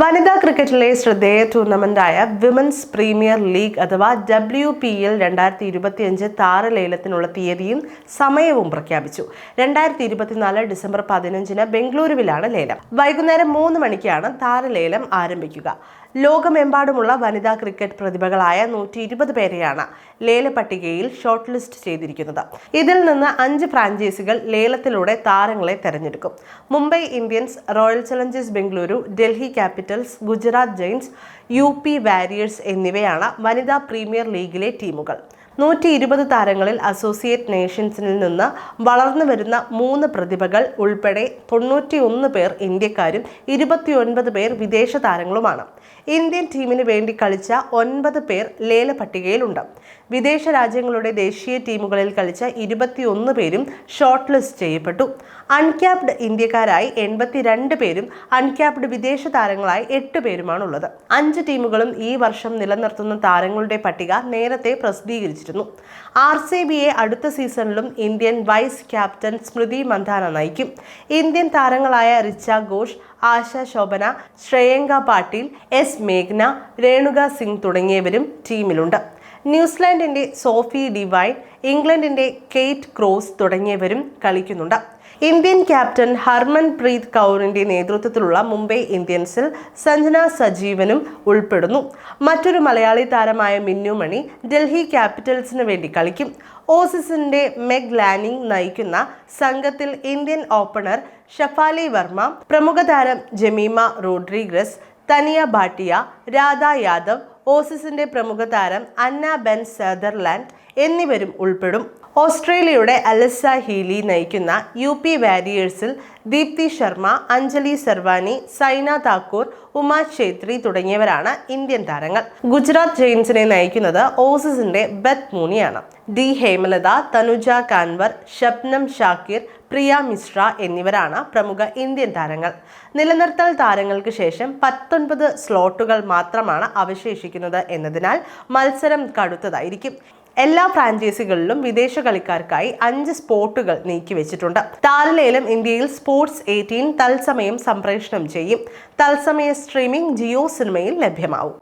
വനിതാ ക്രിക്കറ്റിലെ ശ്രദ്ധേയ ടൂർണമെന്റായ വിമൻസ് പ്രീമിയർ ലീഗ് അഥവാ ഡബ്ല്യു പി എൽ രണ്ടായിരത്തി ഇരുപത്തിയഞ്ച് താരലേലത്തിനുള്ള തീയതിയും സമയവും പ്രഖ്യാപിച്ചു. രണ്ടായിരത്തി ഇരുപത്തിനാല് ഡിസംബർ പതിനഞ്ചിന് ബംഗളൂരുവിലാണ് ലേലം. വൈകുന്നേരം മൂന്ന് മണിക്കാണ് താരലേലം ആരംഭിക്കുക. ലോകമെമ്പാടുമുള്ള വനിതാ ക്രിക്കറ്റ് പ്രതിഭകളായ നൂറ്റി ഇരുപത് പേരെയാണ് ലേല പട്ടികയിൽ ഷോർട്ട് ലിസ്റ്റ് ചെയ്തിരിക്കുന്നത്. ഇതിൽ നിന്ന് അഞ്ച് ഫ്രാഞ്ചൈസികൾ ലേലത്തിലൂടെ താരങ്ങളെ തെരഞ്ഞെടുക്കും. Mumbai Indians Royal Challengers Bengaluru Delhi Capitals Gujarat Giants U P Warriors എന്നിവയാണ് വനിതാ പ്രീമിയർ ലീഗിലെ ടീമുകൾ. നൂറ്റി ഇരുപത് താരങ്ങളിൽ അസോസിയേറ്റ് നേഷൻസിൽ നിന്ന് വളർന്നു വരുന്ന മൂന്ന് പ്രതിഭകൾ ഉൾപ്പെടെ തൊണ്ണൂറ്റിയൊന്ന് പേർ ഇന്ത്യക്കാരും ഇരുപത്തിയൊൻപത് പേർ വിദേശ താരങ്ങളുമാണ്. ഇന്ത്യൻ ടീമിന് വേണ്ടി കളിച്ച ഒൻപത് പേർ ലേല പട്ടികയിലുണ്ട് വിദേശ രാജ്യങ്ങളുടെ ദേശീയ ടീമുകളിൽ കളിച്ച ഇരുപത്തിയൊന്ന് പേരും ഷോർട്ട് ലിസ്റ്റ് ചെയ്യപ്പെട്ടു. അൺക്യാപ്ഡ് ഇന്ത്യക്കാരായി എൺപത്തിരണ്ട് പേരും അൺക്യാപ്ഡ് വിദേശ താരങ്ങളായി എട്ട് പേരുമാണുള്ളത്. അഞ്ച് ടീമുകളും ഈ വർഷം നിലനിർത്തുന്ന താരങ്ങളുടെ പട്ടിക നേരത്തെ പ്രസിദ്ധീകരിച്ചിരുന്നു ആർ സി ബിയെ അടുത്ത സീസണിലും Indian vice captain Smriti Mandhana നയിക്കും. ഇന്ത്യൻ താരങ്ങളായ റിച്ച ഘോഷ് ആശ ശോഭന ശ്രേയങ്ക പാട്ടീൽ എസ് മേഘ്ന രേണുക സിംഗ് തുടങ്ങിയവരും ടീമിലുണ്ട്. ന്യൂസിലാൻഡിന്റെ സോഫി ഡിവൈൻ ഇംഗ്ലണ്ടിന്റെ കെയ്റ്റ് ക്രോസ് തുടങ്ങിയവരും കളിക്കുന്നുണ്ട്. ഇന്ത്യൻ ക്യാപ്റ്റൻ ഹർമൻ പ്രീത് കൗറിന്റെ നേതൃത്വത്തിലുള്ള മുംബൈ ഇന്ത്യൻസിൽ സഞ്ജന സജീവനും ഉൾപ്പെടുന്നു. മറ്റൊരു മലയാളി താരമായ മിന്നുമണി ഡൽഹി ക്യാപിറ്റൽസിന് വേണ്ടി കളിക്കും. ഓസിസിന്റെ മെഗ് ലാനിങ് നയിക്കുന്ന സംഘത്തിൽ ഇന്ത്യൻ ഓപ്പണർ ഷഫാലി വർമ്മ പ്രമുഖ താരം ജമീമ റോഡ്രിഗ്രസ് തനിയ ഭാട്ടിയ രാധ യാദവ് ഓസിസിന്റെ പ്രമുഖ താരം അന്ന ബെൻ സെതർലാൻഡ് എന്നിവരും ഉൾപ്പെടും. ഓസ്ട്രേലിയയുടെ അലസ ഹീലി നയിക്കുന്ന യു പി വാരിയേഴ്സിൽ ദീപ്തി ശർമ്മ അഞ്ജലി സർവാനി സൈന താക്കൂർ ഉമാ ഛേത്രി തുടങ്ങിയവരാണ് ഇന്ത്യൻ താരങ്ങൾ. ഗുജറാത്ത് ജെയിൻസിനെ നയിക്കുന്നത് ഓസിസിന്റെ ബെത്ത് മൂണിയാണ് ഡി ഹേമലത തനുജ കാൻവർ ഷബ്നം ഷാക്കിർ പ്രിയ മിശ്ര എന്നിവരാണ് പ്രമുഖ ഇന്ത്യൻ താരങ്ങൾ. നിലനിർത്തൽ താരങ്ങൾക്ക് ശേഷം പത്തൊൻപത് സ്ലോട്ടുകൾ മാത്രമാണ് അവശേഷിക്കുന്നത് എന്നതിനാൽ മത്സരം കടുത്തതായിരിക്കും. എല്ലാ ഫ്രാഞ്ചൈസികളിലും വിദേശ കളിക്കാർക്കായി അഞ്ച് സ്പോട്ടുകൾ നീക്കിവെച്ചിട്ടുണ്ട്. താരലേലം ഇന്ത്യയിൽ സ്പോർട്സ് എയ്റ്റീൻ തത്സമയം സംപ്രേഷണം ചെയ്യും. തത്സമയ സ്ട്രീമിംഗ് ജിയോ സിനിമയിൽ ലഭ്യമാവും.